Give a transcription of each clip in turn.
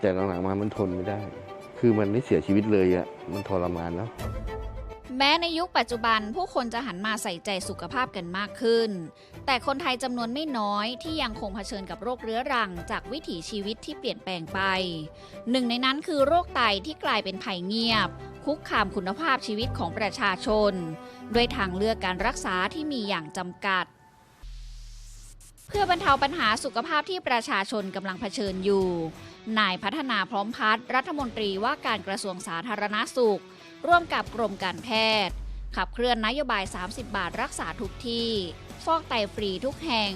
แต่หลังๆมามันทนไม่ได้ คือมันไม่เสียชีวิตเลยอะมันทรมานเนาะแม้ในยุคปัจจุบันผู้คนจะหันมาใส่ใจสุขภาพกันมากขึ้น แต่คนไทยจำนวนไม่น้อยที่ยังคงเผชิญกับโรคเรื้อรังจากวิถีชีวิตที่เปลี่ยนแปลงไป หนึ่งในนั้นคือโรคไตที่กลายเป็นภัยเงียบ คุกคามคุณภาพชีวิตของประชาชน ด้วยทางเลือกการรักษาที่มีอย่างจำกัด เพื่อบรรเทาปัญหาสุขภาพที่ประชาชนกำลังเผชิญอยู่นายพัฒนาพร้อมพัฒน์รัฐมนตรีว่าการกระทรวงสาธารณาสุข ร่วมกับกรมการแพทย์ ขับเคลื่อนนโยบาย 30 บาทรักษาทุกที่ ฟอกไตฟรีทุกแห่ง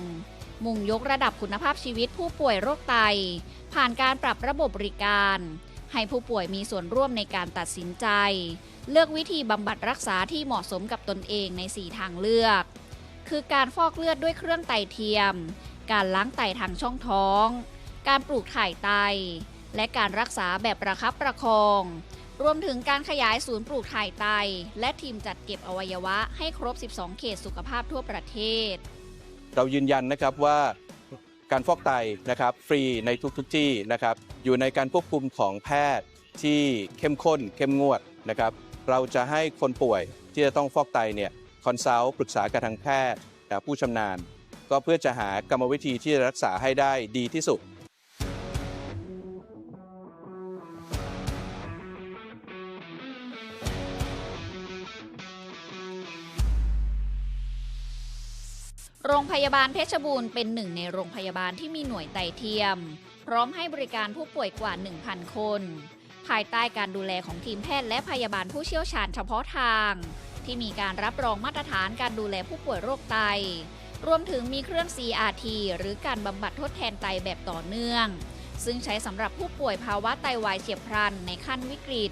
มุ่งยกระดับคุณภาพชีวิตผู้ป่วยโรคไต ผ่านการปรับระบบบริการ ให้ผู้ป่วยมีส่วนร่วมในการตัดสินใจ เลือกวิธีบำบัดรักษาที่เหมาะสมกับตนเองใน 4 ทางเลือก คือการฟอกเลือดด้วยเครื่องไตเทียม การล้างไตทางช่องท้อง การปลูกถ่ายไต และการรักษาแบบประคับประคอง รวมถึงการขยายศูนย์ปลูกถ่ายไต และทีมจัดเก็บอวัยวะให้ครบ 12 เขตสุขภาพทั่วประเทศ เรายืนยันนะครับว่าการฟอกไตนะครับฟรีในทุกๆที่นะครับอยู่ในการควบคุมของแพทย์ที่เข้มข้น เข้มงวดนะครับเราจะให้คนป่วยที่จะต้องฟอกไตเนี่ยคอนซัลท์ปรึกษากับทางแพทย์ผู้ชำนาญ ก็เพื่อจะหากรรมวิธีที่จะรักษาให้ได้ดีที่สุด โรงพยาบาลเพชรบูรณ์เป็นหนึ่งในโรงพยาบาลที่มีหน่วยไตเทียม พร้อมให้บริการผู้ป่วยกว่า 1,000 คน ภายใต้การดูแลของทีมแพทย์และพยาบาลผู้เชี่ยวชาญเฉพาะทาง ที่มีการรับรองมาตรฐานการดูแลผู้ป่วยโรคไต รวมถึงมีเครื่อง CRT หรือการบำบัดทดแทนไตแบบต่อเนื่อง ซึ่งใช้สำหรับผู้ป่วยภาวะไตวายเฉียบพลันในขั้นวิกฤต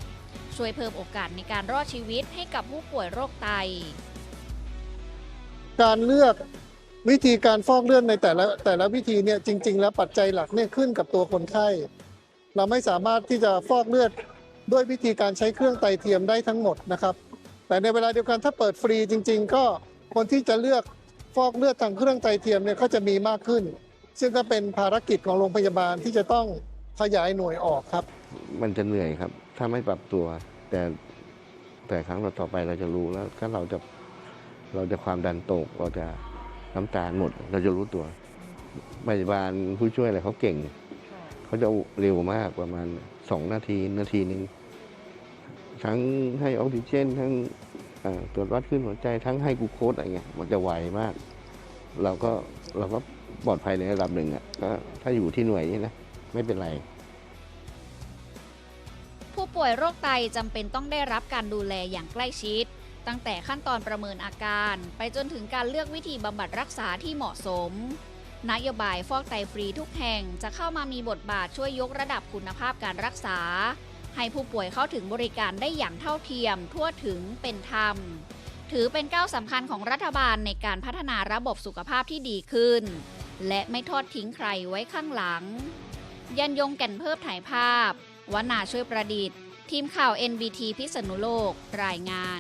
ช่วยเพิ่มโอกาสในการรอดชีวิตให้กับผู้ป่วยโรคไต การเลือก วิธีการฟอกเลือดในแต่ละแต่ละวิธีเนี่ยจริง ๆ แล้วปัจจัยหลักเนี่ยขึ้นกับตัวคนไข้ เราไม่สามารถที่จะฟอกเลือดด้วยวิธีการใช้เครื่องไตเทียมได้ทั้งหมดนะครับ แต่ในเวลาเดียวกันถ้าเปิดฟรีจริง ๆ ก็คนที่จะเลือกฟอกเลือดทางเครื่องไตเทียมเนี่ยก็จะมีมากขึ้น ซึ่งก็เป็นภารกิจของโรงพยาบาลที่จะต้องขยายหน่วยออกครับ มันจะเหนื่อยครับ ถ้าไม่ปรับตัว แต่แต่ครั้งต่อไปเราจะรู้แล้วถ้าเราจะเราจะความดันตกเราจะ น้ำตาลหมด เราจะรู้ตัวพยาบาลผู้ช่วยอะไรเขาเก่ง เขาจะเร็วมากประมาณสองนาทีนาทีหนึ่งทั้งให้ออกซิเจน ทั้งเอ่อตรวจวัดขึ้นหัวใจทั้งให้กลูโคสอะไรเงี้ยมันจะไวมาก เราก็เราก็ปลอดภัยในระดับหนึ่งอะก็ถ้าอยู่ที่หน่วยนี้นะไม่เป็นไร ผู้ป่วยโรคไตจำเป็นต้องได้รับการดูแลอย่างใกล้ชิด ตั้งแต่ขั้นตอนประเมินอาการ ไปจนถึงการเลือกวิธีบำบัดรักษาที่เหมาะสม นโยบายฟอกไตฟรีทุกแห่งจะเข้ามามีบทบาทช่วยยกระดับคุณภาพการรักษา ให้ผู้ป่วยเข้าถึงบริการได้อย่างเท่าเทียม ทั่วถึงเป็นธรรม ถือเป็นก้าวสำคัญของรัฐบาลในการพัฒนาระบบสุขภาพที่ดีขึ้น และไม่ทอดทิ้งใครไว้ข้างหลัง ยันยงแก่นเพิ่มถ่ายภาพวนาช่วยประดิษฐ์ ทีมข่าว NBT พิษณุโลก รายงาน